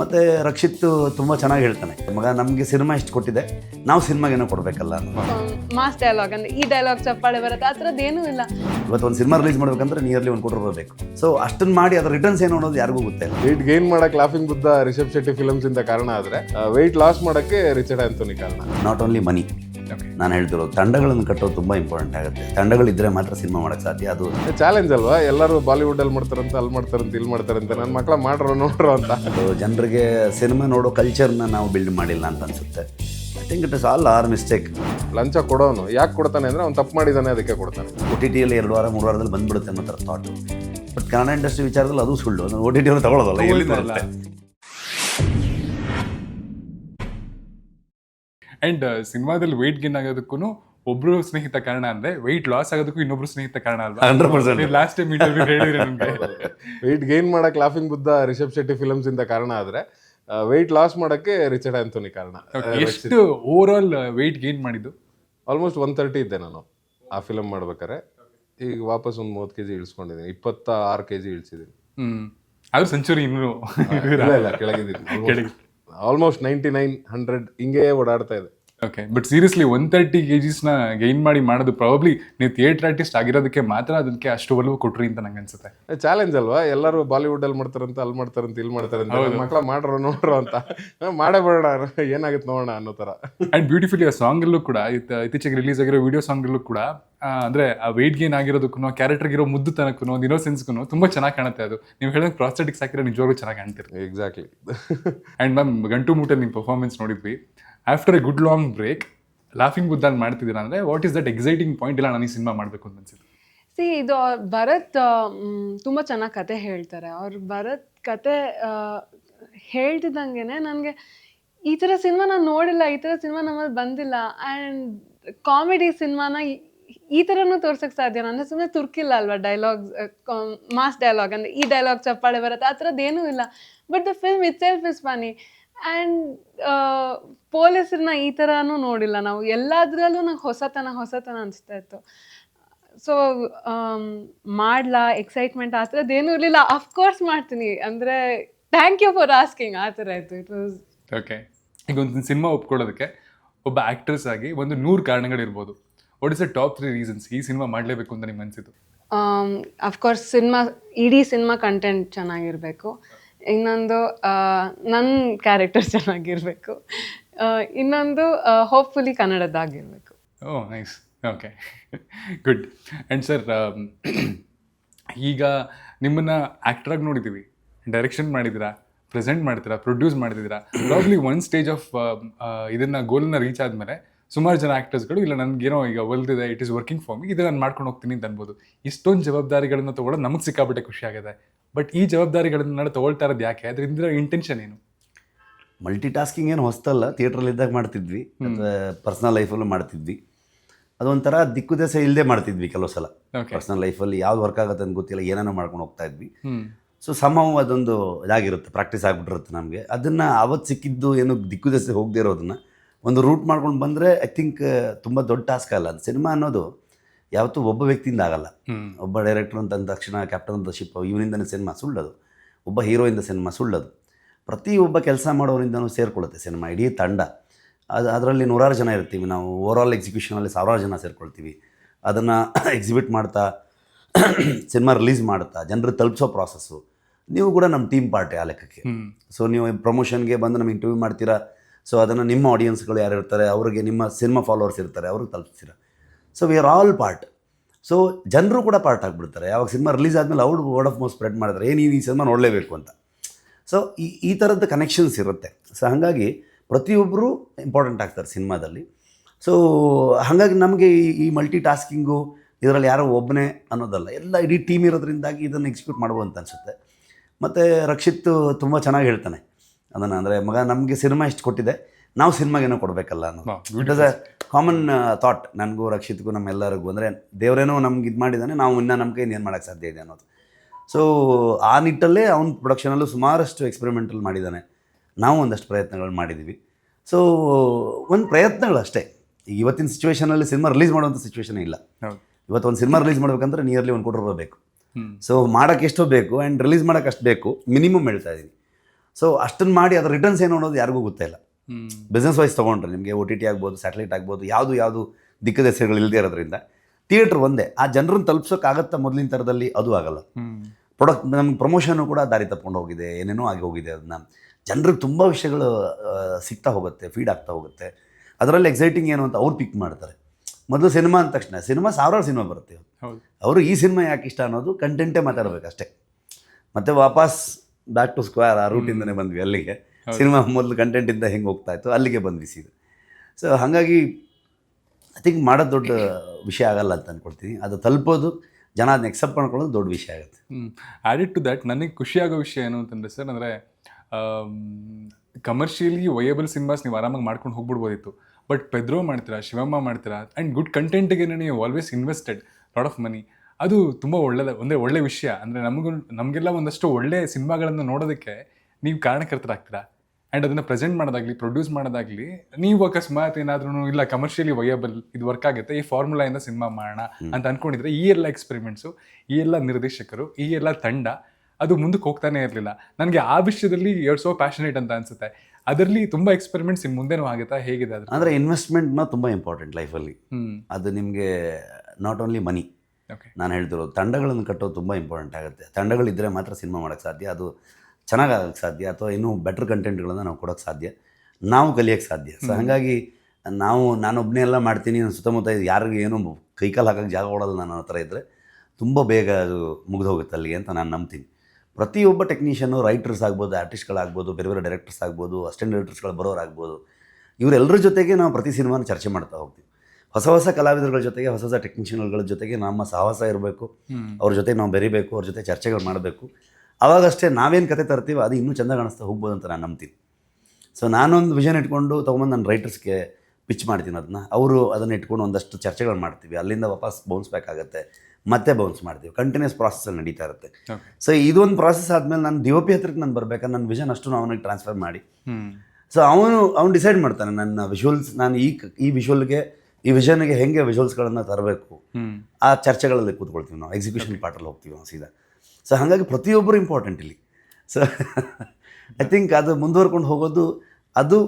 ಮತ್ತು ರಕ್ಷಿತ್ ತುಂಬ ಚೆನ್ನಾಗಿ ಹೇಳ್ತಾನೆ. ಮಗ ನಮಗೆ ಸಿನಿಮಾ ಇಷ್ಟು ಕೊಟ್ಟಿದೆ. ನಾವು ಸಿನಿಮಾಗೇನೋ ಕೊಡಬೇಕಲ್ಲ ಮಾಸ್ ಡೈಲಾಗ್ ಅಂದ್ರೆ ಈ ಡೈಲಾಗ್ ಚಪ್ಪಾಳೆ ಬರುತ್ತೆ ಆ ಥರದ್ದು ಏನೂ ಇಲ್ಲ. ಇವತ್ತು ಒಂದು ಸಿನಿಮಾ ರಿಲೀಸ್ ಮಾಡ್ಬೇಕಂದ್ರೆ ನಿಯರ್ಲಿ ಒಂದು ಕೋಟಿ ಬರಬೇಕು ಬೇಕು. ಸೊ ಅಷ್ಟನ್ನು ಮಾಡಿ ಅದರ ರಿಟರ್ನ್ಸ್ ಏನು ಅನ್ನೋದು ಯಾರಿಗೂ ಗೊತ್ತಿಲ್ಲ ವೆಯ್ಟ್ ಗೇನ್ ಮಾಡಕ್ ಲಾಫಿಂಗ್ ಬುದ್ಧ ರಿಷಬ್ ಶೆಟ್ಟಿ ಫಿಲ್ಮ್ಸ್ ಇಂದ ಕಾರಣ ಆದ್ರೆ ವೆಯ್ಟ್ ಲಾಸ್ ಮಾಡಕ್ಕೆ ರಿಚರ್ಡ್ ಆಂಥೋನಿ ಕಾರಣ. ನಾಟ್ ಓನ್ಲಿ ಮನಿ ನಾನು ಹೇಳ್ತಿರೋದು ತಂಡಗಳನ್ನು ಕಟ್ಟೋದು ತುಂಬ ಇಂಪಾರ್ಟೆಂಟ್ ಆಗುತ್ತೆ. ತಂಡಗಳಿದ್ದರೆ ಮಾತ್ರ ಸಿನಿಮಾ ಮಾಡೋಕ್ಕೆ ಸಾಧ್ಯ ಅದು ಚಾಲೆಂಜ್ ಅಲ್ವಾ? ಎಲ್ಲರೂ ಬಾಲಿವುಡ್ ಅಲ್ಲಿ ಮಾಡ್ತಾರಂತ ಅಲ್ಲಿ ಮಾಡ್ತಾರಂತ ಇಲ್ಲಿ ಮಾಡ್ತಾರಂತ ನನ್ನ ಮಕ್ಕಳ ಮಾಡ್ರೋ ನೋಡ್ರೋ ಅಂತ. ಅದು ಜನರಿಗೆ ಸಿನಿಮಾ ನೋಡೋ ಕಲ್ಚರ್ನ ನಾವು ಬಿಲ್ಡ್ ಮಾಡಿಲ್ಲ ಅಂತ ಅನ್ಸುತ್ತೆ. I think it is all are mistake ಲಂಚ ಕೊಡೋನು. ಯಾಕೆ ಕೊಡ್ತಾನೆ ಅಂದ್ರೆ ಅವ್ನು ತಪ್ಪು ಮಾಡಿದಾನೆ ಅದಕ್ಕೆ ಕೊಡ್ತಾನೆ. ಒ ಟಿ ಟಿಯಲ್ಲಿ ಎರಡು ವಾರ ಮೂರು ವಾರದಲ್ಲಿ ಬಂದ್ಬಿಡುತ್ತೆ ಅನ್ನೋ ಥರ ಥಾಟು ಬಟ್ ಕನ್ನಡ ಇಂಡಸ್ಟ್ರಿ ವಿಚಾರದಲ್ಲಿ ಅದು ಸುಳ್ಳು. ಅದು ಒ ಟಿ ಟಿಯಲ್ಲಿ ತಗೊಳ್ಳೋದಲ್ಲ ಎಲ್ಲಿ ಅಂಡ್ ಸಿನಿಮಾದಲ್ಲಿ ವೆಯ್ಟ್ ಗೇನ್ ಆಗೋದಕ್ಕೂ ಒಬ್ರು ಸ್ನೇಹಿತ ಕಾರಣ ಅಂದ್ರೆ ವೆಯ್ಟ್ ಲಾಸ್ ಆಗೋದಕ್ಕೂ ಇನ್ನೊಬ್ರು ಸ್ನೇಹಿತ ಕಾರಣ ಅಲ್ವಾ? 100%. ಲಾಸ್ಟ್ ಟೈಮ್ ಇಂಟರ್ವ್ಯೂ ಹೇಳಿದ್ರೆ ನಮ್ಗೆ. ವೆಯ್ಟ್ ಗೇನ್ ಮಾಡಕ್ ಲಾಫಿಂಗ್ ಬುದ್ಧ ರಿಷಬ್ ಶೆಟ್ಟಿ ಫಿಲ್ಮ್ಸ್ ಇಂದ ಕಾರಣ ಆದ್ರೆ ವೆಯ್ಟ್ ಲಾಸ್ ಮಾಡಕ್ಕೆ ರಿಚರ್ಡ್ ಆಂಥೋನಿ ಕಾರಣ. ಎಷ್ಟು ಓವರ್ ಆಲ್ ವೆಯ್ಟ್ ಗೇನ್ ಮಾಡಿದ್ದು? ಆಲ್ಮೋಸ್ಟ್ ಒನ್ ತರ್ಟಿ ಇದ್ದೆ ನಾನು ಆ ಫಿಲಮ್ ಮಾಡ್ಬೇಕಾರೆ ಈಗ ವಾಪಸ್ ಒಂದು ಮೂವತ್ತು ಕೆಜಿ ಇಳಿಸ್ಕೊಂಡಿದ್ದೀನಿ. ಇಪ್ಪತ್ತ ಆರು ಕೆಜಿ ಇಳಿಸಿದ್ದೀನಿ. ಹ್ಞೂ ಅದು ಸೆಂಚುರಿ ಇನ್ನೂ ಇಲ್ಲ ಇಲ್ಲ ಕೆಳಗಿದ್ದೀನಿ ಆಲ್ಮೋಸ್ಟ್ ನೈಂಟಿ ನೈನ್ ಹಂಡ್ರೆಡ್ ಹಿಂಗೆ ಓಡಾಡ್ತಾ ಇದೆ okay but seriously one thirty K ಜಿಸ್ನ gain ಮಾಡಿ ಮಾಡೋದು ಪ್ರಾಬಬ್ಲಿ ನೀವು ಥಿಯೇಟರ್ ಆರ್ಟಿಸ್ಟ್ ಆಗಿರೋದಕ್ಕೆ ಮಾತ್ರ ಅದಕ್ಕೆ ಅಷ್ಟು ಒಲವು ಕೊಟ್ರಿ ಅಂತ ನಂಗೆ ಅನ್ಸುತ್ತೆ. ಚಾಲೆಂಜ್ ಅಲ್ವಾ? ಎಲ್ಲರೂ ಬಾಲಿವುಡ್ ಅಲ್ಲಿ ಮಾಡ್ತಾರಂತ ಅಲ್ಲಿ ಮಾಡ್ತಾರಂತ ಇಲ್ಲಿ ಮಾಡ್ತಾರಂತ ಮಕ್ಕಳ ಮಾಡ್ರೋ ನೋಡ್ರು ಅಂತ. ಮಾಡೇ ಬಿಡೋಣ ಏನಾಗುತ್ತೆ ನೋಡೋಣ ಅನ್ನೋ ತರ ಅಂಡ್ ಬ್ಯೂಟಿಫುಲಿ ಆ ಸಾಂಗಲ್ಲೂ ಕೂಡ ಇತ್ತ- ಇತ್ತೀಚೆಗೆ ರಿಲೀಸ್ ಆಗಿರೋ ವಿಡಿಯೋ ಸಾಂಗ್ಲ್ಲೂ ಕೂಡ ಅಂದರೆ ಆ ವೆಯ್ಟ್ ಗೇನ್ ಆಗಿರೋದಕ್ಕೂ ಕ್ಯಾರೆಕ್ಟರ್ ಇರೋ ಮುದ್ದು ತನಕ್ಕೂ ಒಂದು ಇನ್ನೋಸೆನ್ಸ್ಗೂ ತುಂಬಾ ಚೆನ್ನಾಗಿ ಕಾಣುತ್ತೆ ಅದು. ನೀವು ಹೇಳಿದ್ರೆ ಪ್ರಾಸ್ಟೆಟಿಕ್ಸ್ ಹಾಕಿರೋ ನಿಜವಾಗ್ಲೂ ಚೆನ್ನಾಗಿ ಕಾಣ್ತಿರ್ತೀವಿ ಎಕ್ಸಾಕ್ಟ್ಲಿ ಆ್ಯಂಡ್ ಮ್ಯಾಮ್ ಗಂಟು ಮೂಟೆ ನಿಮ್ಮ ಪರ್ಫಾರ್ಮೆನ್ಸ್ ನೋಡಿದ್ವಿ. After a good long break laughing Buddha ಮಾಡ್ತಿದ್ದೀರಾ ಅಂದರೆ what is that exciting point ಇಲ್ಲ ನಾನು ಈ ಸಿನಿಮಾ ಮಾಡಬೇಕು ಅಂತ ಅನ್ಸಿದ್ದು ಸಿ ಇದು ಭರತ್ ತುಂಬ ಚೆನ್ನಾಗಿ ಕತೆ ಹೇಳ್ತಾರೆ. ಅವ್ರು ಭರತ್ ಕತೆ ಹೇಳ್ತಿದ್ದಂಗೆ ನನಗೆ ಈ ಥರ ಸಿನಿಮಾ ನಾನು ನೋಡಿಲ್ಲ, ಈ ಥರ ಸಿನಿಮಾ ನಮ್ಮಲ್ಲಿ ಬಂದಿಲ್ಲ. ಆ್ಯಂಡ್ ಕಾಮಿಡಿ ಸಿನಿಮಾನ ಈ ಥರನೂ ತೋರ್ಸಕ್ಕೆ ಸಾಧ್ಯ ಅಂದರೆ ಸುಮ್ಮನೆ ತುರ್ಕಿಲ್ಲ ಅಲ್ವಾ ಡೈಲಾಗ್ಸ್ ಮಾಸ್ ಡೈಲಾಗ್ ಅಂದರೆ ಈ ಡೈಲಾಗ್ ಚಪ್ಪಾಳೆ ಬರುತ್ತೆ, ಆ ಥರದ್ದು ಏನೂ ಇಲ್ಲ. But the film itself is funny and ಪೊಲೀಸರನ್ನ ಈ ಥರನೂ ನೋಡಿಲ್ಲ ನಾವು. ಎಲ್ಲದರಲ್ಲೂ ನಂಗೆ ಹೊಸತನ ಹೊಸತನ ಅನಿಸ್ತಾ ಇತ್ತು. ಸೊ ಮಾಡ್ಲಾ ಎಕ್ಸೈಟ್ಮೆಂಟ್ ಆ ಥರದ್ದೇನೂ ಇರಲಿಲ್ಲ. ಅಫ್ಕೋರ್ಸ್ ಮಾಡ್ತೀನಿ. ಅಂದರೆ ಥ್ಯಾಂಕ್ ಯು ಫಾರ್ ಆಸ್ಕಿಂಗ್ ಆ ಥರ ಇತ್ತು ಇಟ್ ವಾಸ್ ಓಕೆ ಈಗ ಒಂದು ಸಿನಿಮಾ ಒಪ್ಕೊಳ್ಳೋದಕ್ಕೆ ಒಬ್ಬ ಆಕ್ಟ್ರೆಸ್ ಆಗಿ ಒಂದು ನೂರು ಕಾರಣಗಳಿರ್ಬೋದು. What is the top three reasons ಈ ಸಿನಿಮಾ ಮಾಡಲೇಬೇಕು ಅಂತ ನಿಮ್ಗೆ ಅನಿಸಿತು ಅಫ್ಕೋರ್ಸ್ ಸಿನಿಮಾ ಇಡೀ ಸಿನಿಮಾ ಕಂಟೆಂಟ್ ಚೆನ್ನಾಗಿರಬೇಕು. ಇನ್ನೊಂದು ನನ್ನ ಕ್ಯಾರೆಕ್ಟರ್ ಚೆನ್ನಾಗಿರಬೇಕು. ಇನ್ನೊಂದು ಹೋಪ್ಫುಲಿ ಕನ್ನಡದಾಗಿರಬೇಕು ಓ nice okay good and sir ಈಗ ನಿಮ್ಮನ್ನ ಆ್ಯಕ್ಟ್ರಾಗಿ ನೋಡಿದ್ದೀವಿ ಡೈರೆಕ್ಷನ್ ಮಾಡಿದ್ದೀರಾ ಪ್ರೆಸೆಂಟ್ ಮಾಡ್ತೀರಾ ಪ್ರೊಡ್ಯೂಸ್ ಮಾಡ್ತಿದ್ದೀರಾ ಪ್ರಾಬ್ಲಿ ಒನ್ ಸ್ಟೇಜ್ ಆಫ್ ಇದನ್ನ ಗೋಲ್ನ ರೀಚ್ ಆದಮೇಲೆ ಸುಮಾರು ಜನ ಆ್ಯಕ್ಟರ್ಸ್ಗಳು ಇಲ್ಲ ನನಗೇನೋ ಈಗ ಒಲ್ದಿದೆ ಇಟ್ ಇಸ್ ವರ್ಕಿಂಗ್ ಫಾರ್ಮ್ ಇದು ನಾನು ಮಾಡ್ಕೊಂಡು ಹೋಗ್ತೀನಿ ಅಂತ ಅನ್ಬೋದು. ಇಷ್ಟೊಂದು ಜವಾಬ್ದಾರಿಗಳನ್ನು ತಗೊಳ್ಳೋದು ನಮಗೆ ಸಿಕ್ಕಾಬಿಟ್ಟೆ ಖುಷಿ ಆಗಿದೆ. ಬಟ್ ಈ ಜವಾಬ್ದಾರಿಗಳನ್ನ ತಗೊಳ್ತಾ ಇರೋದು ಯಾಕೆ? ಅದರಿಂದ ಇಂಟೆನ್ಷನ್ ಏನು? ಮಲ್ಟಿ ಟಾಸ್ಕಿಂಗ್ ಏನು ಹೊಸ್ತಲ್ಲ ಥಿಯೇಟ್ರಲ್ಲಿ ಇದ್ದಾಗ ಮಾಡ್ತಿದ್ವಿ. ಪರ್ಸನಲ್ ಪರ್ಸ್ನಲ್ ಲೈಫಲ್ಲೂ ಮಾಡ್ತಿದ್ವಿ. ಅದೊಂಥರ ದಿಕ್ಕು ದೆಸ ಇಲ್ಲದೆ ಮಾಡ್ತಿದ್ವಿ ಕೆಲವು ಸಲ. ಪರ್ಸನಲ್ ಲೈಫಲ್ಲಿ ಯಾವ್ದು ವರ್ಕ್ ಆಗುತ್ತೆ ಅಂತ ಗೊತ್ತಿಲ್ಲ ಏನೇನೋ ಮಾಡ್ಕೊಂಡು ಹೋಗ್ತಾ ಇದ್ವಿ. ಸೊ ಸಮವು ಅದೊಂದು ಇದಾಗಿರುತ್ತೆ ಪ್ರಾಕ್ಟೀಸ್ ಆಗಿಬಿಟ್ಟಿರುತ್ತೆ ನಮಗೆ. ಅದನ್ನು ಅವತ್ತು ಸಿಕ್ಕಿದ್ದು ಏನು ದಿಕ್ಕು ದೆಸೆ ಹೋಗದೇ ಇರೋದನ್ನು ಒಂದು ರೂಟ್ ಮಾಡ್ಕೊಂಡು ಬಂದರೆ ಐ ಥಿಂಕ್ ತುಂಬ ದೊಡ್ಡ ಟಾಸ್ಕ್ ಅಲ್ಲ. ಸಿನಿಮಾ ಅನ್ನೋದು ಯಾವತ್ತೂ ಒಬ್ಬ ವ್ಯಕ್ತಿಯಿಂದ ಆಗಲ್ಲ. ಒಬ್ಬ ಡೈರೆಕ್ಟರ್ ಅಂತ ಅಂದ ತಕ್ಷಣ ಕ್ಯಾಪ್ಟನ್ ಅಂತ ಶಿಪ್ ಇವನಿಂದನೇ ಸಿನಿಮಾ ಸುಳ್ಳದು. ಒಬ್ಬ ಹೀರೋಯಿಂದ ಸಿನಿಮಾ ಸುಳ್ಳದು. ಪ್ರತಿಯೊಬ್ಬ ಕೆಲಸ ಮಾಡೋರಿಂದನೂ ಸೇರಿಕೊಳ್ಳುತ್ತೆ ಸಿನಿಮಾ ಇಡೀ ತಂಡ. ಅದು ಅದರಲ್ಲಿ ನೂರಾರು ಜನ ಇರ್ತೀವಿ ನಾವು. ಓವರಾಲ್ ಎಕ್ಸಿಕ್ಯೂಷನಲ್ಲಿ ಸಾವಿರಾರು ಜನ ಸೇರ್ಕೊಳ್ತೀವಿ. ಅದನ್ನು ಎಕ್ಸಿಬಿಟ್ ಮಾಡ್ತಾ ಸಿನಿಮಾ ರಿಲೀಸ್ ಮಾಡ್ತಾ ಜನರು ತಲುಪಿಸೋ ಪ್ರಾಸೆಸ್ಸು ನೀವು ಕೂಡ ನಮ್ಮ ಟೀಮ್ ಪಾರ್ಟಿ ಆ ಲೆಕ್ಕಕ್ಕೆ. ಸೊ ನೀವು ಪ್ರಮೋಷನ್ಗೆ ಬಂದು ನಮಗೆ ಇಂಟರ್ವ್ಯೂ ಮಾಡ್ತೀರಾ? ಸೊ ಅದನ್ನು ನಿಮ್ಮ ಆಡಿಯನ್ಸ್ಗಳು ಯಾರು ಇರ್ತಾರೆ? ಅವರಿಗೆ ನಿಮ್ಮ ಸಿನಿಮಾ ಫಾಲೋವರ್ಸ್ ಇರ್ತಾರೆ. ಅವ್ರಿಗೆ ತಲುಪಿಸ್ತೀರಾ? So we are all part so ಜನರು ಕೂಡ ಪಾರ್ಟ್ ಆಗಿಬಿಡ್ತಾರೆ. ಯಾವಾಗ ಸಿನಿಮಾ ರಿಲೀಸ್ ಆದಮೇಲೆ ಅವ್ರು ವರ್ಡ್ ಆಫ್ ಮೌತ್ ಸ್ಪ್ರೆಡ್ ಮಾಡಿದ್ರೆ ಏನು ಈ ಸಿನಿಮಾ ನೋಡಲೇಬೇಕು ಅಂತ. ಸೊ ಈ ಈ ಥರದ್ದು ಕನೆಕ್ಷನ್ಸ್ ಇರುತ್ತೆ. ಸೊ ಹಾಗಾಗಿ ಪ್ರತಿಯೊಬ್ಬರು ಇಂಪಾರ್ಟೆಂಟ್ ಆಗ್ತಾರೆ ಸಿನಿಮಾದಲ್ಲಿ. ಸೊ ಹಾಗಾಗಿ ನಮಗೆ ಈ ಈ ಮಲ್ಟಿ ಟಾಸ್ಕಿಂಗು ಇದರಲ್ಲಿ ಯಾರೋ ಒಬ್ಬನೇ ಅನ್ನೋದಲ್ಲ ಎಲ್ಲ ಇಡೀ ಟೀಮ್ ಇರೋದ್ರಿಂದಾಗಿ ಇದನ್ನು ಎಕ್ಸಿಕ್ಯೂಟ್ ಮಾಡ್ಬೋದು ಅನಿಸುತ್ತೆ. ಮತ್ತು ರಕ್ಷಿತ್ ತುಂಬ ಚೆನ್ನಾಗಿ ಹೇಳ್ತಾನೆ. ಅದನ್ನು ಅಂದರೆ ಮಗ ನಮಗೆ ಸಿನಿಮಾ ಇಷ್ಟು ಕೊಟ್ಟಿದೆ. ನಾವು ಸಿನಿಮಾಗೇನೋ ಕೊಡಬೇಕಲ್ಲ ಅನ್ನೋದು. Wow, it is a common thought ನನಗೂ ರಕ್ಷಿತ್ಗೂ ನಮ್ಮೆಲ್ಲರಿಗೂ. ಅಂದರೆ ದೇವರೇನೋ ನಮ್ಗೆ ಇದು ಮಾಡಿದ್ದಾನೆ ನಾವು ಇನ್ನೂ ನಮ್ಮ ಕೈಯಿಂದ ಏನು ಮಾಡೋಕ್ಕೆ ಸಾಧ್ಯ ಇದೆ ಅನ್ನೋದು. ಸೊ ಆ ನಿಟ್ಟಲ್ಲೇ ಅವ್ನ ಪ್ರೊಡಕ್ಷನಲ್ಲೂ ಸುಮಾರಷ್ಟು ಎಕ್ಸ್ಪೆರಿಮೆಂಟಲ್ ಮಾಡಿದ್ದಾನೆ ನಾವು ಒಂದಷ್ಟು ಪ್ರಯತ್ನಗಳು ಮಾಡಿದ್ದೀವಿ ಸೊ ಒಂದು ಪ್ರಯತ್ನಗಳು ಅಷ್ಟೇ. ಈಗ ಇವತ್ತಿನ ಸಿಚುವೇಷನಲ್ಲಿ ಸಿನಿಮಾ ರಿಲೀಸ್ ಮಾಡುವಂಥ ಸಿಚುವೇಶನ್ ಇಲ್ಲ. ಇವತ್ತು ಒಂದು ಸಿನಿಮಾ ರಿಲೀಸ್ ಮಾಡಬೇಕಂದ್ರೆ ನಿಯರ್ಲಿ ಒಂದು ಕೋಟಿ ರೂಪಾಯಿ ಬೇಕು. ಸೊ ಮಾಡೋಕ್ಕೆ ಎಷ್ಟೋ ಬೇಕು ಆ್ಯಂಡ್ ರಿಲೀಸ್ ಮಾಡೋಕ್ಕೆ ಅಷ್ಟು ಬೇಕು ಮಿನಿಮಮ್ ಹೇಳ್ತಾ ಇದ್ದೀನಿ ಸೊ ಅಷ್ಟನ್ನು ಮಾಡಿ ಅದರ ರಿಟರ್ನ್ಸ್ ಏನು ಅನ್ನೋದು ಯಾರಿಗೂ ಗೊತ್ತಿಲ್ಲ ಬಿಸ್ನೆಸ್ ವೈಸ್ ತೊಗೊಂಡ್ರೆ ನಿಮಗೆ ಒ ಟಿ ಟಿ ಆಗ್ಬೋದು ಸ್ಯಾಟಲೈಟ್ ಆಗ್ಬೋದು ಯಾವುದು ಯಾವುದು ದಿಕ್ಕದ ಹೆಸರುಗಳು ಇಲ್ಲದೆ ಇರೋದ್ರಿಂದ ಥಿಯೇಟ್ರ್ ಒಂದೇ. ಆ ಜನರನ್ನು ತಲುಪ್ಸೋಕ್ಕಾಗತ್ತಾ ಮೊದಲಿನ ಥರದಲ್ಲಿ ಅದು ಆಗಲ್ಲ. ಪ್ರೊಡಕ್ಟ್ ನಮ್ಗೆ ಪ್ರಮೋಷನ್ನು ಕೂಡ ದಾರಿ ತಪ್ಕೊಂಡು ಹೋಗಿದೆ ಏನೇನೋ ಆಗಿ ಹೋಗಿದೆ ಅದನ್ನ ಜನರಿಗೆ ತುಂಬ ವಿಷಯಗಳು ಸಿಗ್ತಾ ಹೋಗುತ್ತೆ ಫೀಡ್ ಆಗ್ತಾ ಹೋಗುತ್ತೆ. ಅದರಲ್ಲಿ ಎಕ್ಸೈಟಿಂಗ್ ಏನು ಅಂತ ಅವ್ರು ಪಿಕ್ ಮಾಡ್ತಾರೆ. ಮೊದಲು ಸಿನಿಮಾ ಅಂದ ತಕ್ಷಣ ಸಿನಿಮಾ ಸಾವಿರಾರು ಸಿನಿಮಾ ಬರುತ್ತೆ. ಅವರು ಈ ಸಿನಿಮಾ ಯಾಕೆ ಇಷ್ಟ ಅನ್ನೋದು ಕಂಟೆಂಟೇ ಮಾತಾಡಬೇಕಷ್ಟೇ. ಮತ್ತೆ ವಾಪಸ್ ಬ್ಯಾಕ್ ಟು ಸ್ಕ್ವೇರ್ ಆ ರೂಟಿಂದನೇ ಬಂದ್ವಿ ಅಲ್ಲಿಗೆ. ಸಿನಿಮಾ ಮೊದಲು ಕಂಟೆಂಟಿಂದ ಹೆಂಗೆ ಹೋಗ್ತಾ ಇತ್ತು ಅಲ್ಲಿಗೆ ಬಂದ್ವಿ ಸೀದಾ ಸೊ ಹಾಗಾಗಿ ಐ ಥಿಂಕ್ ಮಾಡೋದು ದೊಡ್ಡ ವಿಷಯ ಆಗಲ್ಲ ಅಂತ ಅಂದ್ಕೊಳ್ತೀನಿ ಅದು ತಲುಪೋದು ಜನ ಅದನ್ನ ಎಕ್ಸೆಪ್ಟ್ ಮಾಡ್ಕೊಳ್ಳೋದು ದೊಡ್ಡ ವಿಷಯ ಆಗುತ್ತೆ. ಆ್ಯಡಿಡ್ ಟು ದ್ಯಾಟ್ ನನಗೆ ಖುಷಿಯಾಗೋ ವಿಷಯ ಏನು ಅಂತಂದರೆ ಸರ್ ಅಂದರೆ ಕಮರ್ಷಿಯಲಿ ವಯಬಲ್ ಸಿನಿಮಾಸ್ ನೀವು ಆರಾಮಾಗಿ ಮಾಡ್ಕೊಂಡು ಹೋಗ್ಬಿಡ್ಬೋದಿತ್ತು. ಬಟ್ ಪೆದ್ರೋ ಮಾಡ್ತೀರಾ ಶಿವಮ್ಮ ಮಾಡ್ತೀರಾ ಆ್ಯಂಡ್ ಗುಡ್ ಕಂಟೆಂಟಿಗೆ ನೀವು always invested lot of money ಅದು ತುಂಬ ಒಳ್ಳೆಯದ ಒಂದೇ ಒಳ್ಳೆ ವಿಷಯ. ಅಂದರೆ ನಮಗೂ ನಮಗೆಲ್ಲ ಒಂದಷ್ಟು ಒಳ್ಳೆಯ ಸಿನಿಮಾಗಳನ್ನು ನೋಡೋದಕ್ಕೆ ನೀವು ಕಾರಣಕರ್ತರಾಗ್ತೀರಾ? ಆ್ಯಂಡ್ ಅದನ್ನು ಪ್ರೆಸೆಂಟ್ ಮಾಡೋದಾಗಲಿ ಪ್ರೊಡ್ಯೂಸ್ ಮಾಡೋದಾಗಲಿ ನೀವು ಅಕಸ್ಮಾತ್ ಏನಾದ್ರೂ ಇಲ್ಲ ಕಮರ್ಷಿಯಲಿ ವಯಬಲ್ ಇದು ವರ್ಕ್ ಆಗುತ್ತೆ. ಈ ಫಾರ್ಮುಲಾಯಿಂದ ಸಿನಿಮಾ ಮಾಡೋಣ ಅಂತ ಅಂದ್ಕೊಂಡಿದ್ರೆ ಈ ಎಲ್ಲ ಎಕ್ಸ್ಪೆರಿಮೆಂಟ್ಸು ಈ ಎಲ್ಲ ನಿರ್ದೇಶಕರು ಈ ಎಲ್ಲ ತಂಡ ಅದು ಮುಂದಕ್ಕೆ ಹೋಗ್ತಾನೆ ಇರಲಿಲ್ಲ. ನನಗೆ ಆ ವಿಷಯದಲ್ಲಿ ಎರಡು ಸೋ ಪ್ಯಾಷನೇಟ್ ಅಂತ ಅನಿಸುತ್ತೆ. ಅದರಲ್ಲಿ ತುಂಬ ಎಕ್ಸ್ಪೆರಿಮೆಂಟ್ಸ್ ಇನ್ನು ಮುಂದೆನೂ ಆಗುತ್ತಾ? ಹೇಗಿದೆ ಅದು ಅಂದರೆ ಇನ್ವೆಸ್ಟ್ಮೆಂಟ್ನ ತುಂಬ ಇಂಪಾರ್ಟೆಂಟ್ ಲೈಫಲ್ಲಿ ಅದು ನಿಮಗೆ ನಾಟ್ ಓನ್ಲಿ ಮನಿ ಓಕೆ ನಾನು ಹೇಳ್ತಿರೋದು ತಂಡಗಳನ್ನು ಕಟ್ಟೋದು ತುಂಬ ಇಂಪಾರ್ಟೆಂಟ್ ಆಗುತ್ತೆ. ತಂಡಗಳಿದ್ದರೆ ಮಾತ್ರ ಸಿನಿಮಾ ಮಾಡೋಕ್ಕೆ ಸಾಧ್ಯ. ಅದು ಚೆನ್ನಾಗಾಗಕ್ಕೆ ಸಾಧ್ಯ ಅಥವಾ ಇನ್ನೂ ಬೆಟರ್ ಕಂಟೆಂಟ್ಗಳನ್ನು ನಾವು ಕೊಡೋಕ್ಕೆ ಸಾಧ್ಯ? ನಾವು ಕಲಿಯೋಕ್ಕೆ ಸಾಧ್ಯ. ಸೊ ಹಾಗಾಗಿ ನಾವು ನಾನೊಬ್ಬನೇ ಎಲ್ಲ ಮಾಡ್ತೀನಿ ನನ್ನ ಸುತ್ತಮುತ್ತ ಯಾರಿಗೂ ಏನೂ ಕೈಕಾಲು ಹಾಕೋಕ್ಕೆ ಜಾಗ ಕೊಡೋದು ನನ್ನ ಹತ್ರ ಇದ್ದರೆ ತುಂಬ ಬೇಗ ಅದು ಮುಗಿದು ಹೋಗುತ್ತೆ ಅಲ್ಲಿಗೆ ಅಂತ ನಾನು ನಂಬ್ತೀನಿ. ಪ್ರತಿಯೊಬ್ಬ ಟೆಕ್ನಿಷಿಯನು ರೈಟರ್ಸ್ ಆಗ್ಬೋದು ಆರ್ಟಿಸ್ಟ್ಗಳಾಗ್ಬೋದು ಬೇರೆ ಬೇರೆ ಡೈರೆಕ್ಟರ್ಸ್ ಆಗ್ಬೋದು ಅಸ್ಟೆಂಟ್ ಡೈರೆಕ್ಟರ್ಸ್ಗಳು ಬರೋರಾಗ್ಬೋದು ಇವರೆಲ್ಲರ ಜೊತೆಗೆ ನಾವು ಪ್ರತಿ ಸಿನಿಮಾನ ಚರ್ಚೆ ಮಾಡ್ತಾ ಹೋಗ್ತೀವಿ. ಹೊಸ ಹೊಸ ಕಲಾವಿದರುಗಳ ಜೊತೆಗೆ ಹೊಸ ಹೊಸ ಟೆಕ್ನಿಷಿಯನ್ಗಳ ಜೊತೆಗೆ ನಮ್ಮ ಸಾಹಸ ಇರಬೇಕು. ಅವ್ರ ಜೊತೆ ನಾವು ಬೆರಿಬೇಕು ಅವ್ರ ಜೊತೆ ಚರ್ಚೆಗಳು ಮಾಡಬೇಕು. ಅವಾಗಷ್ಟೇ ನಾವೇನು ಕತೆ ತರ್ತೀವೋ ಅದು ಇನ್ನೂ ಚೆಂದ ಕಾಣಿಸ್ತಾ ಹೋಗ್ಬೋದು ಅಂತ ನಾನು ನಂಬ್ತೀನಿ. ಸೊ ನಾನೊಂದು ವಿಷನ್ ಇಟ್ಕೊಂಡು ತೊಗೊಂಬಂದು ನನ್ನ ರೈಟರ್ಸ್ಗೆ ಪಿಚ್ ಮಾಡ್ತೀನಿ ಅದನ್ನ ಅವರು ಅದನ್ನು ಇಟ್ಕೊಂಡು ಒಂದಷ್ಟು ಚರ್ಚೆಗಳು ಮಾಡ್ತೀವಿ. ಅಲ್ಲಿಂದ ವಾಪಸ್ ಬೌನ್ಸ್ ಬ್ಯಾಕ್ ಆಗುತ್ತೆ. ಮತ್ತೆ ಬೌನ್ಸ್ ಮಾಡ್ತೀವಿ. ಕಂಟಿನ್ಯೂಸ್ ಪ್ರಾಸೆಸ್ಸಲ್ಲಿ ನಡೀತಾ ಇರುತ್ತೆ. ಸೊ ಇದೊಂದು ಪ್ರಾಸೆಸ್ ಆದಮೇಲೆ ನಾನು ಡಿ ಒ ಪಿ ಹತ್ರಕ್ಕೆ ನಾನು ಬರ್ಬೇಕಾದ್ರೆ ನನ್ನ ವಿಷನ್ ಅಷ್ಟು ಅವನಿಗೆ ಟ್ರಾನ್ಸ್ಫರ್ ಮಾಡಿ. ಸೊ ಅವನು ಅವ್ನು ಡಿಸೈಡ್ ಮಾಡ್ತಾನೆ ನನ್ನ ವಿಷುವಲ್ಸ್ ನಾನು ಈ ಈ ವಿಷುವಲ್ಗೆ ಈ ವಿಷನ್ಗೆ ಹೆಂಗೆ ವಿಷುವಲ್ಸ್ಗಳನ್ನು ತರಬೇಕು. ಆ ಚರ್ಚೆಗಳಲ್ಲಿ ಕೂತ್ಕೊಳ್ತೀವಿ ನಾವು. ಎಕ್ಸಿಕ್ಯೂಷನ್ ಪಾರ್ಟಲ್ಲಿ ಹೋಗ್ತೀವಿ ನಾವು ಸೀದಾ. ಸೊ ಹಾಗಾಗಿ ಪ್ರತಿಯೊಬ್ಬರು ಇಂಪಾರ್ಟೆಂಟ್ ಇಲ್ಲಿ. ಸೊ ಐ ಥಿಂಕ್ ಅದು ಮುಂದುವರ್ಕೊಂಡು ಹೋಗೋದು, ಅದು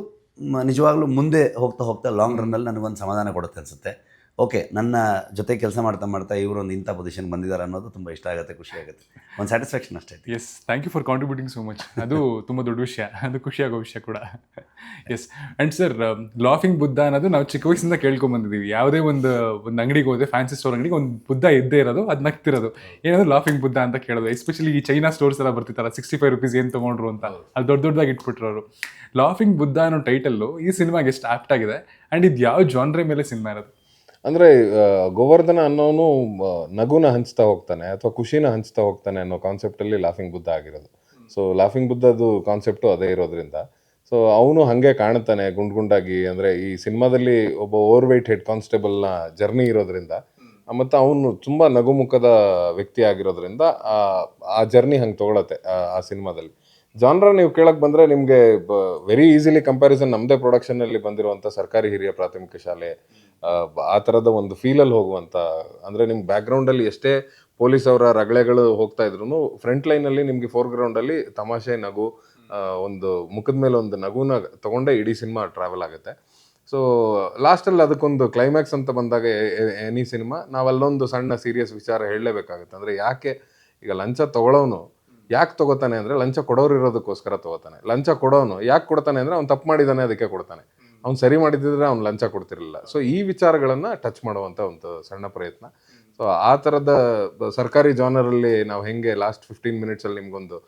ನಿಜವಾಗ್ಲೂ ಮುಂದೆ ಹೋಗ್ತಾ ಹೋಗ್ತಾ ಲಾಂಗ್ ರನ್ನಲ್ಲಿ ನನಗೊಂದು ಸಮಾಧಾನ ಕೊಡುತ್ತೆ ಅನಿಸುತ್ತೆ. ಓಕೆ ನನ್ನ ಜೊತೆ ಕೆಲಸ ಮಾಡ್ತಾ ಮಾಡ್ತಾ ಇವರು ಒಂದು ಇಂಥ ಪೊಸಿಷನ್ ಬಂದಿದ್ದಾರೆ ಅನ್ನೋದು ತುಂಬ ಇಷ್ಟ ಆಗುತ್ತೆ ಖುಷಿ ಆಗುತ್ತೆ. ಒಂದು ಸ್ಯಾಟಿಸ್ಫ್ಯಾಕ್ಷನ್ ಅಷ್ಟೇ yes thank you for contributing so much ಅದು ತುಂಬ ದೊಡ್ಡ ವಿಷಯ ಅದು ಖುಷಿಯಾಗೋ ವಿಷಯ ಕೂಡ. Yes and sir laughing Buddha ಅನ್ನೋದು ನಾವು ಚಿಕ್ಕ ವಯಸ್ಸಿಂದ ಕೇಳ್ಕೊಂಬಂದಿದ್ದೀವಿ ಯಾವುದೇ ಒಂದು ಒಂದು ಅಂಗಡಿಗೆ ಹೋದ್ರೆ ಫ್ಯಾನ್ಸಿ ಸ್ಟೋರ್ ಅಂಗಡಿಗೆ ಒಂದು ಬುದ್ಧ ಇದ್ದೇ ಇರೋದು ಅದು ನಗ್ತಿರೋದು. ಏನಂದ್ರೆ ಲಾಫಿಂಗ್ ಬುದ್ಧ ಅಂತ ಕೇಳೋದು ಎಸ್ಪೆಷಲಿ ಈ ಚೈನಾ ಸ್ಟೋರ್ಸ್ ಎಲ್ಲ ಬರ್ತಿತ್ತಲ್ಲ ಸಿಕ್ಸ್ಟಿ ಫೈವ್ ರುಪೀಸ್ ಏನು ತೊಗೊಂಡ್ರು ಅಂತ ಅಲ್ಲಿ ದೊಡ್ಡ ದೊಡ್ಡದಾಗಿ ಇಟ್ಬಿಟ್ರು ಲಾಫಿಂಗ್ ಬುದ್ಧ ಅನ್ನೋ ಟೈಟಲ್ಲು ಈ ಸಿನಿಮಾಗೆ ಎಷ್ಟು ಆಪ್ಟ್ ಆಗಿದೆ ಆ್ಯಂಡ್ ಇದು ಯಾವ ಜಾನ್ರೆ ಮೇಲೆ ಸಿನಿಮಾ ಇರೋದು? ಅಂದ್ರೆ ಗೋವರ್ಧನ ಅನ್ನೋನು ನಗುನ ಹಂಚ್ತಾ ಹೋಗ್ತಾನೆ ಅಥವಾ ಖುಷಿನ ಹಂಚ್ತಾ ಹೋಗ್ತಾನೆ ಅನ್ನೋ ಕಾನ್ಸೆಪ್ಟಲ್ಲಿ ಲಾಫಿಂಗ್ ಬುದ್ಧ ಆಗಿರೋದು. ಸೊ ಲಾಫಿಂಗ್ ಬುದ್ಧದು ಕಾನ್ಸೆಪ್ಟು ಅದೇ ಇರೋದ್ರಿಂದ. ಸೊ ಅವನು ಹಾಗೆ ಕಾಣುತ್ತಾನೆ ಗುಂಡ್ ಗುಂಡಾಗಿ ಅಂದರೆ ಈ ಸಿನಿಮಾದಲ್ಲಿ ಒಬ್ಬ ಓವರ್ ವೆಯ್ಟ್ ಹೆಡ್ ಕಾನ್ಸ್ಟೇಬಲ್ನ ಜರ್ನಿ ಇರೋದ್ರಿಂದ. ಮತ್ತು ಅವನು ತುಂಬಾ ನಗುಮುಖದ ವ್ಯಕ್ತಿ ಆಗಿರೋದ್ರಿಂದ ಆ ಜರ್ನಿ ಹಂಗೆ ತಗೊಳತ್ತೆ ಆ ಸಿನಿಮಾದಲ್ಲಿ. ಜಾನ್ರ ನೀವು ಕೇಳಕ್ ಬಂದ್ರೆ ನಿಮಗೆ ವೆರಿ ಈಸಿಲಿ ಕಂಪ್ಯಾರಿಸನ್ ನಮ್ಮದೇ ಪ್ರೊಡಕ್ಷನಲ್ಲಿ ಬಂದಿರುವಂಥ ಸರ್ಕಾರಿ ಹಿರಿಯ ಪ್ರಾಥಮಿಕ ಶಾಲೆ ಆ, ಬ- ಆ ಥರದ ಒಂದು ಫೀಲಲ್ಲಿ ಹೋಗುವಂಥ ಅಂದರೆ ನಿಮ್ಮ ಬ್ಯಾಕ್ಗ್ರೌಂಡಲ್ಲಿ ಎಷ್ಟೇ ಪೊಲೀಸ್ ಅವರ ರಗಳೆಗಳು ಹೋಗ್ತಾ ಇದ್ರು ಫ್ರಂಟ್ ಲೈನಲ್ಲಿ ನಿಮಗೆ ಅಲ್ಲಿ ತಮಾಷೆ ನಗು ಒಂದು ಮುಖದ ಮೇಲೆ ಒಂದು ನಗುನ ತಗೊಂಡೇ ಇಡೀ ಸಿನಿಮಾ ಟ್ರಾವೆಲ್ ಆಗುತ್ತೆ. ಸೊ ಲಾಸ್ಟಲ್ಲಿ ಅದಕ್ಕೊಂದು ಕ್ಲೈಮ್ಯಾಕ್ಸ್ ಅಂತ ಬಂದಾಗ ಎನಿ ಸಿನಿಮಾ ನಾವು ಅಲ್ಲೊಂದು ಸಣ್ಣ ಸೀರಿಯಸ್ ವಿಚಾರ ಹೇಳಲೇಬೇಕಾಗುತ್ತೆ. ಅಂದರೆ ಯಾಕೆ ಈಗ ಲಂಚ ತಗೊಳ್ಳೋನು ಯಾಕೆ ತಗೋತಾನೆ ಅಂದರೆ ಲಂಚ ಕೊಡೋರು ಇರೋದಕ್ಕೋಸ್ಕರ ತಗೋತಾನೆ. ಲಂಚ ಕೊಡೋನು ಯಾಕೆ ಕೊಡ್ತಾನೆ ಅಂದರೆ ಅವ್ನು ತಪ್ಪು ಮಾಡಿದ್ದಾನೆ ಅದಕ್ಕೆ ಕೊಡ್ತಾನೆ. ಅವ್ನು ಸರಿ ಮಾಡಿದ್ದಿದ್ರೆ ಅವ್ನು ಲಂಚ ಕೊಡ್ತಿರಲಿಲ್ಲ. ಸೊ ಈ ವಿಚಾರಗಳನ್ನು ಟಚ್ ಮಾಡುವಂಥ ಒಂದು ಸಣ್ಣ ಪ್ರಯತ್ನ. ಸೊ ಆ ಥರದ ಸರ್ಕಾರಿ ಜಾನರಲ್ಲಿ ನಾವು ಹೆಂಗೆ ಲಾಸ್ಟ್ ಫಿಫ್ಟೀನ್ ಮಿನಿಟ್ಸಲ್ಲಿ ನಿಮಗೊಂದು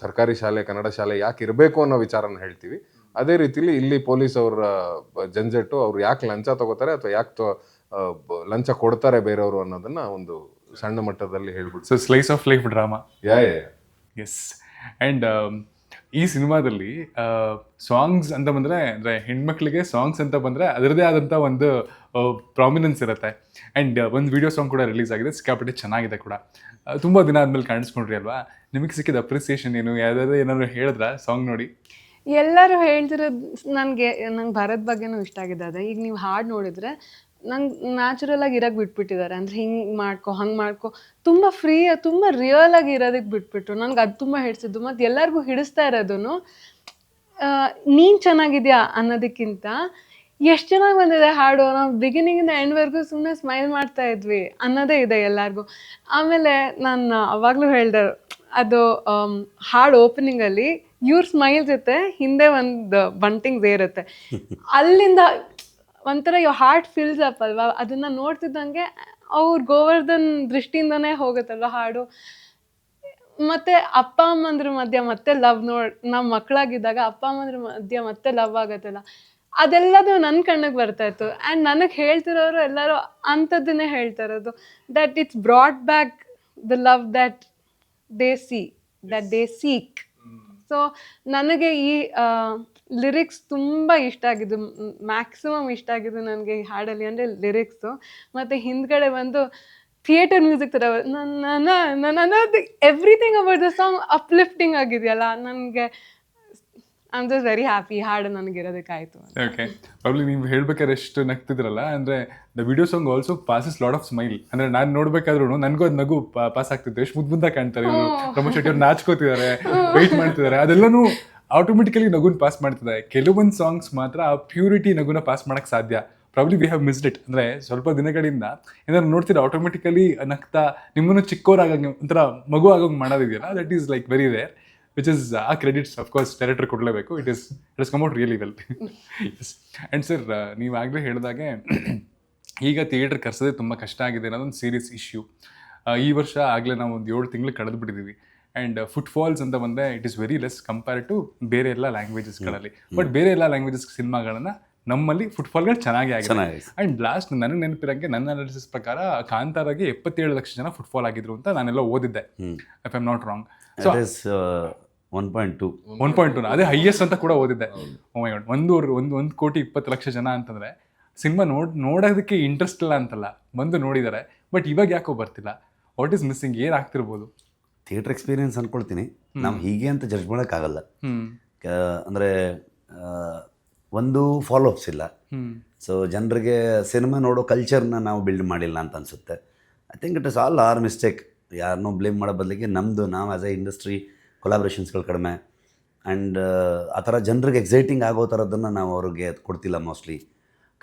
ಸರ್ಕಾರಿ ಶಾಲೆ ಕನ್ನಡ ಶಾಲೆ ಯಾಕೆ ಇರಬೇಕು ಅನ್ನೋ ವಿಚಾರನ ಹೇಳ್ತೀವಿ. ಅದೇ ರೀತಿಲಿ ಇಲ್ಲಿ ಪೊಲೀಸ್ ಅವರ ಜಂಜಟ್ಟು ಅವ್ರು ಯಾಕೆ ಲಂಚ ತಗೋತಾರೆ ಅಥವಾ ಯಾಕೆ ಲಂಚ ಕೊಡ್ತಾರೆ ಬೇರೆಯವರು ಅನ್ನೋದನ್ನ ಒಂದು ಸಣ್ಣ ಮಟ್ಟದಲ್ಲಿ ಹೇಳ್ಬಿಟ್ಟು so slice of life drama yeah yeah yes and ಈ ಸಿನಿಮಾದಲ್ಲಿ ಸಾಂಗ್ಸ್ ಅಂತ ಬಂದರೆ, ಅಂದರೆ ಹೆಣ್ಮಕ್ಳಿಗೆ ಸಾಂಗ್ಸ್ ಅಂತ ಬಂದರೆ ಅದರದೇ ಆದಂಥ ಒಂದು ಪ್ರಾಮಿನೆನ್ಸ್ ಇರುತ್ತೆ. ಆ್ಯಂಡ್ ಒಂದು ವಿಡಿಯೋ ಸಾಂಗ್ ಕೂಡ ರಿಲೀಸ್ ಆಗಿದೆ. ಸಿಕ್ಕಾಪಟ್ಟೆ ಚೆನ್ನಾಗಿದೆ ಕೂಡ. ತುಂಬ ದಿನ ಆದಮೇಲೆ ಕಾಣಿಸ್ಕೊಂಡ್ರಿ ಅಲ್ವಾ? ನಿಮಗೆ ಸಿಕ್ಕಿದ ಅಪ್ರಿಸಿಯೇಷನ್ ಏನು? ಯಾವ್ದಾದ್ರು ಏನಾದ್ರು ಹೇಳಿದ್ರಾ ಸಾಂಗ್ ನೋಡಿ? ಎಲ್ಲರೂ ಹೇಳ್ತಿರೋದು ನನಗೆ, ನಂಗೆ ಭರತ್ ಬಗ್ಗೆನೂ ಇಷ್ಟ ಆಗಿದೆ ಅದೇ. ಈಗ ನೀವು ಹಾಡು ನೋಡಿದ್ರೆ ನಂಗೆ ನ್ಯಾಚುರಲ್ ಆಗಿ ಇರಕ್ಕೆ ಬಿಟ್ಬಿಟ್ಟಿದ್ದಾರೆ. ಅಂದ್ರೆ ಹಿಂಗೆ ಮಾಡ್ಕೊ, ಹಂಗೆ ಮಾಡ್ಕೊ. ತುಂಬ ಫ್ರೀ ತುಂಬ ರಿಯಲ್ ಆಗಿ ಇರೋದಕ್ಕೆ ಬಿಟ್ಬಿಟ್ರು. ನನಗೆ ಅದು ತುಂಬ ಹಿಡಿಸಿದ್ದು ಮತ್ತು ಎಲ್ಲರಿಗೂ ಹಿಡಿಸ್ತಾ ಇರೋದನ್ನು ನೀನು ಚೆನ್ನಾಗಿದ್ಯಾ ಅನ್ನೋದಕ್ಕಿಂತ ಎಷ್ಟು ಚೆನ್ನಾಗಿ ಬಂದಿದೆ ಹಾಡು? ನಾವು ಬಿಗಿನಿಂಗಿಂದ ಎಂಡ್ವರೆಗೂ ಸುಮ್ಮನೆ ಸ್ಮೈಲ್ ಮಾಡ್ತಾ ಇದ್ವಿ ಅನ್ನೋದೇ ಇದೆ ಎಲ್ಲರಿಗೂ. ಆಮೇಲೆ ನಾನು ಅವಾಗಲೂ ಹೇಳ್ದೆ, ಅದು ಹಾಡು ಓಪನಿಂಗಲ್ಲಿ ಇವ್ರ ಸ್ಮೈಲ್ ಜೊತೆ ಹಿಂದೆ ಒಂದು ಬಂಟಿಂಗ್ಸ್ ಇರುತ್ತೆ. ಅಲ್ಲಿಂದ ಒಂಥರ ಯೋ ಹಾರ್ಟ್ ಫಿಲ್ಸ್ ಅಪ್ ಅಲ್ವಾ? ಅದನ್ನು ನೋಡ್ತಿದ್ದಂಗೆ ಅವ್ರ ಗೋವರ್ಧನ್ ದೃಷ್ಟಿಯಿಂದನೇ ಹೋಗುತ್ತಲ್ವಾ ಹಾಡು? ಮತ್ತೆ ಅಪ್ಪ ಅಮ್ಮಂದ್ರ ಮಧ್ಯ ಮತ್ತೆ ಲವ್ ನೋಡ್ ನಾವು ಮಕ್ಕಳಾಗಿದ್ದಾಗ ಅಪ್ಪ ಅಮ್ಮಂದ್ರ ಮಧ್ಯ ಮತ್ತೆ ಲವ್ ಆಗತ್ತಲ್ಲ. ಅದೆಲ್ಲದು ನನ್ನ ಕಣ್ಣಿಗೆ ಬರ್ತಾ ಇತ್ತು. ಆ್ಯಂಡ್ ನನಗೆ ಹೇಳ್ತಿರೋರು ಎಲ್ಲರೂ ಅಂಥದ್ದನ್ನೇ ಹೇಳ್ತಾ ಇರೋದು. That it's brought back the love that they see that they seek so ನನಗೆ ಈ ಲಿರಿಕ್ಸ್ ತುಂಬ ಇಷ್ಟ ಆಗಿದ್ದು ಮ್ಯಾಕ್ಸಿಮಮ್ ಇಷ್ಟ ಆಗಿದ್ದು ನನಗೆ ಈ ಹಾಡಲ್ಲಿ ಅಂದರೆ ಲಿರಿಕ್ಸು ಮತ್ತು ಹಿಂದ್ಗಡೆ ಬಂದು ಥಿಯೇಟರ್ ಮ್ಯೂಸಿಕ್ ಥರ ನನ್ನ ನನ್ನ everything about the song uplifting ಆಗಿದೆಯಲ್ಲ ನನಗೆ I am just very happy ಹಾಡು ನನಗಿರೋದಕ್ಕಾಯಿತು ಓಕೆ ಪ್ರಾಬ್ಲಿ ನೀವು ಹೇಳ್ಬೇಕಾದ್ರೆ ಎಷ್ಟು ನಗ್ತಿದ್ರಲ್ಲ ಅಂದ್ರೆ the video song also passes lot of smile ಅಂದ್ರೆ ನಾನು ನೋಡ್ಬೇಕಾದ್ರೂ ನನಗೂ ಅದು ನಗು ಪಾಸ್ ಆಗ್ತಿತ್ತು. ಎಷ್ಟು ಮುದ್ದು ಮುದ್ದ ಕಾಣ್ತಾರೆ ಇವರು. ರಮೇಶ್ ಶೆಟ್ಟಿ ಅವ್ರು ನಾಚ್ಕೋತಿದ್ದಾರೆ ವೆಯ್ಟ್ ಮಾಡ್ತಿದ್ದಾರೆ ಅದೆಲ್ಲನೂ ಆಟೋಮೆಟಿಕಲಿ ನಗುನ್ ಪಾಸ್ ಮಾಡ್ತದೆ. ಕೆಲವೊಂದು ಸಾಂಗ್ಸ್ ಮಾತ್ರ ಆ ಪ್ಯೂರಿಟಿ ನಗುನ ಪಾಸ್ ಮಾಡೋಕ್ಕೆ ಸಾಧ್ಯ. Probably we have missed it ಅಂದ್ರೆ ಸ್ವಲ್ಪ ದಿನಗಳಿಂದ, ಏನಾದ್ರು ನೋಡ್ತೀರಾ ಆಟೋಮೆಟಿಕಲಿ ನಗ್ತಾ ನಿಮ್ಮನ್ನು ಚಿಕ್ಕವರಾಗಂಗೆ ಒಂಥರ ಮಗು ಆಗೋಂಗೆ ಮಾಡೋದಿದೆಯಲ್ಲ that is like very rare which is ಆ ಕ್ರೆಡಿಟ್ಸ್ ಅಫ್ಕೋರ್ಸ್ ಡೈರೆಕ್ಟರ್ ಕೊಡಲೇಬೇಕು. It is it is come out really well yes and sir ನೀವಾಗಲೇ ಹೇಳಿದಾಗೆ, ಈಗ ಥಿಯೇಟರ್ ಕರೆಸೋದೇ ತುಂಬ ಕಷ್ಟ ಆಗಿದೆ ಅನ್ನೋದೊಂದು ಸೀರಿಯಸ್ ಇಶ್ಯೂ ಈ ವರ್ಷ ಆಗಲೇ ನಾವು ಒಂದು ಏಳು ತಿಂಗಳು ಕಳೆದು ಬಿಟ್ಟಿದ್ದೀವಿ ಆ್ಯಂಡ್ ಫುಟ್ಫಾಲ್ಸ್ ಅಂತ ಬಂದರೆ it is very less compare to ಬೇರೆ ಎಲ್ಲ ಲ್ಯಾಂಗ್ವೇಜಸ್ಗಳಲ್ಲಿ ಬಟ್ ಬೇರೆ ಎಲ್ಲ ಲ್ಯಾಂಗ್ವೇಜಸ್ ಸಿನಿಮಾಗಳನ್ನು ನಮ್ಮಲ್ಲಿ ಫುಟ್ಬಾಲ್ಗಳು ಚೆನ್ನಾಗಿ ಆಗಿದೆ. ಅಂಡ್ ಆ್ಯಂಡ್ ಲಾಸ್ಟ್ ನನಗೆ ನೆನಪಿರಂಗೆ ನನ್ನ ಅನಾಲಿಸಿಸ್ ಪ್ರಕಾರ ಕಾಂತಾರಾಗೆ ಎಪ್ಪತ್ತೇಳು ಲಕ್ಷ ಜನ ಫುಟ್ಬಾಲ್ ಆಗಿದ್ರು ಅಂತ ನಾನೆಲ್ಲ ಓದಿದ್ದೆ if I'm not wrong so one point two one point two ಅದೇ ಹೈಯೆಸ್ಟ್ ಅಂತ ಕೂಡ ಓದಿದ್ದೆ. Oh my God. ಒಂದು ಒಂದು ಒಂದು ಕೋಟಿ ಇಪ್ಪತ್ತು ಲಕ್ಷ ಜನ ಅಂತಂದರೆ ಸಿನಿಮಾ ನೋಡ್ ನೋಡೋದಕ್ಕೆ ಇಂಟ್ರೆಸ್ಟ್ ಇಲ್ಲ ಅಂತಲ್ಲ. ಬಂದು ನೋಡಿದ್ದಾರೆ ಬಟ್ ಇವಾಗ ಯಾಕೋ ಬರ್ತಿಲ್ಲ? ವಾಟ್ ಈಸ್ ಮಿಸ್ಸಿಂಗ್ ಏನು ಆಗ್ತಿರ್ಬೋದು? ಥಿಯೇಟರ್ ಎಕ್ಸ್ಪೀರಿಯನ್ಸ್ ಅನ್ಕೊಳ್ತೀನಿ. ನಾವು ಹೀಗೆ ಅಂತ ಜಡ್ಜ್ ಮಾಡೋಕ್ಕಾಗಲ್ಲ. ಅಂದರೆ ಒಂದು ಫಾಲೋ ಅಪ್ಸ್ ಇಲ್ಲ ಸೊ ಜನರಿಗೆ ಸಿನಿಮಾ ನೋಡೋ ಕಲ್ಚರ್ನ ನಾವು ಬಿಲ್ಡ್ ಮಾಡಿಲ್ಲ ಅಂತ ಅನಿಸುತ್ತೆ. I think it is all our mistake ಯಾರನ್ನೂ ಬ್ಲೇಮ್ ಮಾಡೋ ಬದಲಿಗೆ ನಮ್ಮದು ನಾವು ಆ್ಯಸ್ ಎ ಇಂಡಸ್ಟ್ರಿ ಕೊಲಾಬ್ರೇಷನ್ಸ್ಗಳು ಕಡಿಮೆ. ಆ್ಯಂಡ್ ಆ ಥರ ಜನರಿಗೆ ಎಕ್ಸೈಟಿಂಗ್ ಆಗೋ ಥರದ್ದನ್ನು ನಾವು ಅವ್ರಿಗೆ ಕೊಡ್ತಿಲ್ಲ ಮೋಸ್ಟ್ಲಿ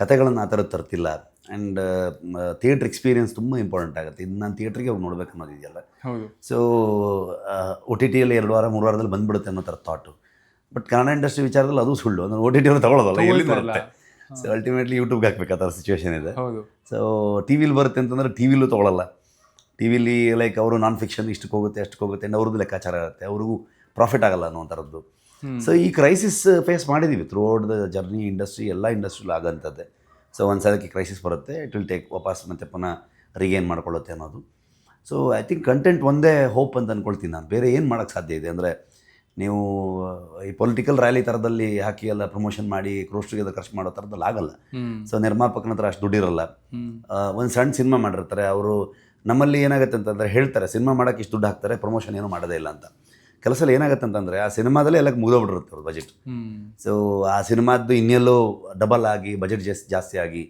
ಕತೆಗಳನ್ನು ಆ ಥರದ್ದು ತರ್ತಿಲ್ಲ. ಆ್ಯಂಡ್ ಥಿಯೇಟ್ರ್ ಎಕ್ಸ್ಪೀರಿಯನ್ಸ್ ತುಂಬ ಇಂಪಾರ್ಟೆಂಟ್ ಆಗುತ್ತೆ. ಇದು ನಾನು ಥಿಯೇಟ್ರಿಗೆ ಹೋಗಿ ನೋಡ್ಬೇಕು ಅನ್ನೋದಿದೆಯಲ್ಲ ಸೊ ಒ ಟಿ ಟಿಯಲ್ಲಿ ಎರಡು ವಾರ ಮೂರು ವಾರದಲ್ಲಿ ಬಂದ್ಬಿಡುತ್ತೆ ಅನ್ನೋ ಥರ ಥಾಟು ಬಟ್ ಕನ್ನಡ ಇಂಡಸ್ಟ್ರಿ ವಿಚಾರದಲ್ಲಿ ಅದು ಸುಳ್ಳು. ಅಂದ್ರೆ ಒ ಟಿ ಟಿ ತೊಗೊಳೋದಲ್ಲ ತಗೊಳ್ಳೋದಲ್ಲ ಎಲ್ಲಿ. ಬರುತ್ತೆ? ಸೊ ಅಲ್ಟಿಮೇಟ್ಲಿ ಯೂಟ್ಯೂಬ್ಗೆ ಹಾಕ್ಬೇಕು ಆ ಥರ ಸಿಚುವೇಶನ್ ಇದೆ. ಸೊ ಟಿ ವಿಲಿ ಬರುತ್ತೆ ಅಂತಂದರೆ ಟಿ ವಿಲೂ ತೊಗೊಳಲ್ಲ. ಟಿ ವಿಲಿ ಲೈಕ್ ಅವರು ನಾನ್ ಫಿಕ್ಷನ್ ಇಷ್ಟಕ್ಕೆ ಹೋಗುತ್ತೆ ಅಷ್ಟಕ್ಕೆ ಹೋಗುತ್ತೆ and ಅವ್ರದ್ದು ಲೆಕ್ಕಾಚಾರ ಇರುತ್ತೆ. ಅವ್ರಿಗೂ ಪ್ರಾಫಿಟ್ ಆಗಲ್ಲ ಅನ್ನೋ ಥರದ್ದು. ಸೊ ಈ ಕ್ರೈಸಿಸ್ ಫೇಸ್ ಮಾಡಿದ್ದೀವಿ throughout the journey industry ಎಲ್ಲ ಇಂಡಸ್ಟ್ರಿಲಿ ಆಗೋಂಥದ್ದೇ ಸೊ ಒಂದು ಸಲಕ್ಕೆ ಕ್ರೈಸಿಸ್ ಬರುತ್ತೆ ಇಟ್ ವಿಲ್ ಟೇಕ್ ವಾಪಸ್ ಮತ್ತೆ ಪುನಃ ರಿಗೇನ್ ಮಾಡ್ಕೊಳ್ಳುತ್ತೆ ಅನ್ನೋದು. ಸೊ ಐ ಥಿಂಕ್ ಕಂಟೆಂಟ್ ಒಂದೇ ಹೋಪ್ ಅಂತ ಅಂದ್ಕೊಳ್ತೀನಿ ನಾನು. ಬೇರೆ ಏನು ಮಾಡೋಕ್ಕೆ ಸಾಧ್ಯ ಇದೆ? ಅಂದರೆ ನೀವು ಈ ಪೊಲಿಟಿಕಲ್ ರ್ಯಾಲಿ ಥರದಲ್ಲಿ ಹಾಕಿ ಎಲ್ಲ ಪ್ರಮೋಷನ್ ಮಾಡಿ ಕ್ರೋಸ್ ಟುಗೆದರ್ ಖರ್ಚು ಮಾಡೋ ಥರದಲ್ಲಿ ಆಗಲ್ಲ. ಸೊ ನಿರ್ಮಾಪಕನ ಹತ್ರ ಅಷ್ಟು ದುಡ್ಡಿರಲ್ಲ. ಒಂದು ಸಣ್ಣ ಸಿನಿಮಾ ಮಾಡಿರ್ತಾರೆ ಅವರು ನಮ್ಮಲ್ಲಿ ಏನಾಗುತ್ತೆ ಅಂತಂದರೆ ಹೇಳ್ತಾರೆ ಸಿನಿಮಾ ಮಾಡೋಕ್ಕೆ ಇಷ್ಟು ದುಡ್ಡು ಹಾಕ್ತಾರೆ ಪ್ರಮೋಷನ್ ಏನೂ ಮಾಡೋದೇ ಇಲ್ಲ ಅಂತ. ಕೆಲಸ ಏನಾಗುತ್ತೆ ಅಂತಂದರೆ ಆ ಸಿನಿಮಾದಲ್ಲೇ ಎಲ್ಲ ಮುಗಿದೋಗ್ಬಿಟ್ಟಿರುತ್ತೆ ಅವ್ರ ಬಜೆಟ್ ಸೊ ಆ ಸಿನಿಮಾದ್ದು ಇನ್ನೆಲ್ಲೋ ಡಬಲ್ ಆಗಿ ಬಜೆಟ್ ಜಾಸ್ತಿ ಜಾಸ್ತಿ ಆಗಿ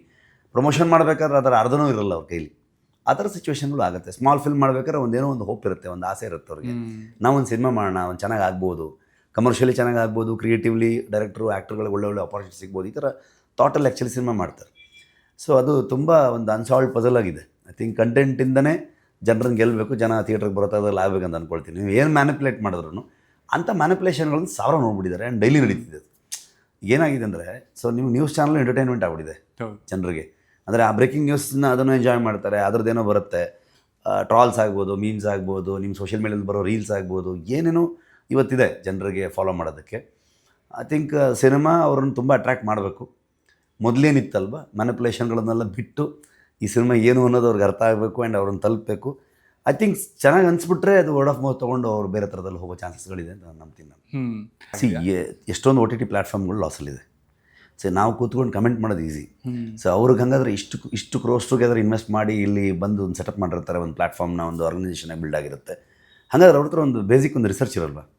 ಪ್ರಮೋಷನ್ ಮಾಡಬೇಕಾದ್ರೆ ಅದರ ಅರ್ಧನೂ ಇರಲ್ಲ ಅವ್ರ ಕೈಲಿ. ಆ ಥರ ಸಿಚುವೇಶನ್ಗಳು ಆಗುತ್ತೆ. ಸ್ಮಾಲ್ ಫಿಲ್ಮ್ ಮಾಡಬೇಕಾದ್ರೆ ಒಂದೇನೋ ಒಂದು ಹೋಪ್ ಇರುತ್ತೆ ಒಂದು ಆಸೆ ಇರುತ್ತೆ ಅವ್ರಿಗೆ. ನಾವೊಂದು ನಾವು ಒಂದು ಸಿನಿಮಾ ಮಾಡೋಣ ಒಂದು ಚೆನ್ನಾಗಿ ಆಗ್ಬೋದು. ಕಮರ್ಷಿಯಲಿ ಚೆನ್ನಾಗಿ ಆಗ್ಬೋದು ಕ್ರಿಯೇಟಿವ್ಲಿ ಡೈರೆಕ್ಟ್ರು ಆ್ಯಕ್ಟರ್ಗಳಿಗೆ ಒಳ್ಳೆ ಒಳ್ಳೆ ಆಪರ್ಚುನಿಟಿ ಸಿಗ್ಬೋದು. ಈ ಥರ ಥಾಟಲ್ಲಿ ಆ್ಯಕ್ಚುಲಿ ಸಿನಿಮಾ ಮಾಡ್ತಾರೆ. ಸೊ ಅದು ತುಂಬ ಒಂದು ಅನ್ಸಾಲ್ವ್ ಪಜಲ್ ಆಗಿದೆ. ಐ ಥಿಂಕ್ ಕಂಟೆಂಟಿಂದನೇ ಜನರನ್ನ ಗೆಲ್ಲಬೇಕು ಜನ ಥಿಯೇಟ್ರಿಗೆ ಬರೋ ಥರದಲ್ಲಿ ಅಂತ ಅಂದ್ಕೊಳ್ತೀನಿ ನೀವು ಏನು ಮ್ಯಾನಿಪ್ಯುಲೇಟ್ ಮಾಡಿದ್ರು ಅಂಥ ಮ್ಯಾನಿಪ್ಯುಲೇಷನ್ಗಳನ್ನು ಸಾವಿರ ನೋಡ್ಬಿಟ್ಟಿದ್ದಾರೆ ಆ್ಯಂಡ್ ಡೈಲಿ ನಡೀತಿದೆ ಅದು. ಏನಾಗಿದೆ ಅಂದರೆ ಸೊ ನಿಮ್ಮ ನ್ಯೂಸ್ ಚಾನಲ್ ಎಂಟರ್ಟೈನ್ಮೆಂಟ್ ಆಗ್ಬಿಟ್ಟಿದೆ ಜನರಿಗೆ. ಅಂದರೆ ಆ ಬ್ರೇಕಿಂಗ್ ನ್ಯೂಸ್ನ ಅದನ್ನು ಎಂಜಾಯ್ ಮಾಡ್ತಾರೆ ಅದರದ್ದೇನೋ ಬರುತ್ತೆ. ಟ್ರಾಲ್ಸ್ ಆಗ್ಬೋದು ಮೀಮ್ಸ್ ಆಗ್ಬೋದು ನಿಮ್ಮ ಸೋಷಿಯಲ್ ಮೀಡಿಯಲ್ಲಿ ಬರೋ ರೀಲ್ಸ್ ಆಗ್ಬೋದು ಏನೇನೋ ಇವತ್ತಿದೆ ಜನರಿಗೆ ಫಾಲೋ ಮಾಡೋದಕ್ಕೆ. ಐ ಥಿಂಕ್ ಸಿನಿಮಾ ಅವ್ರನ್ನ ತುಂಬ ಅಟ್ರ್ಯಾಕ್ಟ್ ಮಾಡಬೇಕು. ಮೊದಲೇನಿತ್ತಲ್ವ? ಮ್ಯಾನಿಪ್ಯುಲೇಷನ್ಗಳನ್ನೆಲ್ಲ ಬಿಟ್ಟು ಈ ಸಿನಿಮಾ ಏನು ಅನ್ನೋದು ಅವ್ರಿಗೆ ಅರ್ಥ ಆಗಬೇಕು ಆ್ಯಂಡ್ ಅವ್ರನ್ನ ತಲುಪಬೇಕು. ಐ ಥಿಂಕ್ ಚೆನ್ನಾಗಿ ಅನಿಸ್ಬಿಟ್ರೆ ಅದು ವರ್ಡ್ ಆಫ್ ಮೌತ್ ತೊಗೊಂಡು ಅವ್ರು ಬೇರೆ ಥರದಲ್ಲಿ ಹೋಗೋ ಚಾನ್ಸಸ್ಗಳಿದೆ ಅಂತ ನಾನು ನಂಬ್ತೀನಿ ನಾನು. ಸಿ ಎಷ್ಟೊಂದು ಒ ಟಿ ಟಿ ಪ್ಲ್ಯಾಟ್ಫಾರ್ಮ್ಗಳು ಲಾಸಲ್ಲಿದೆ ಸೊ ನಾವು ಕೂತ್ಕೊಂಡು ಕಮೆಂಟ್ ಮಾಡೋದು ಈಸಿ ಸೊ ಅವ್ರಿಗೆ ಹಂಗಾದ್ರೆ ಇಷ್ಟು ಇಷ್ಟು ಕ್ರೋಸ್ ಟುಗೆದರ್ ಇನ್ವೆಸ್ಟ್ ಮಾಡಿ ಇಲ್ಲಿ ಬಂದು ಒಂದು ಸೆಟಪ್ ಮಾಡಿರ್ತಾರೆ ಒಂದು ಪ್ಲಾಟ್ಫಾರ್ಮ್ನ ಒಂದು ಆರ್ಗನೈಸೇಷನ್ ಬಿಲ್ಡ್ ಆಗಿರುತ್ತೆ. ಹಾಗಾದ್ರೆ ಅವ್ರ ಹತ್ರ ಒಂದು ಬೇಸಿಕ್ ಒಂದು ರಿಸರ್ಚ್ ಇರಲ್ವಾ?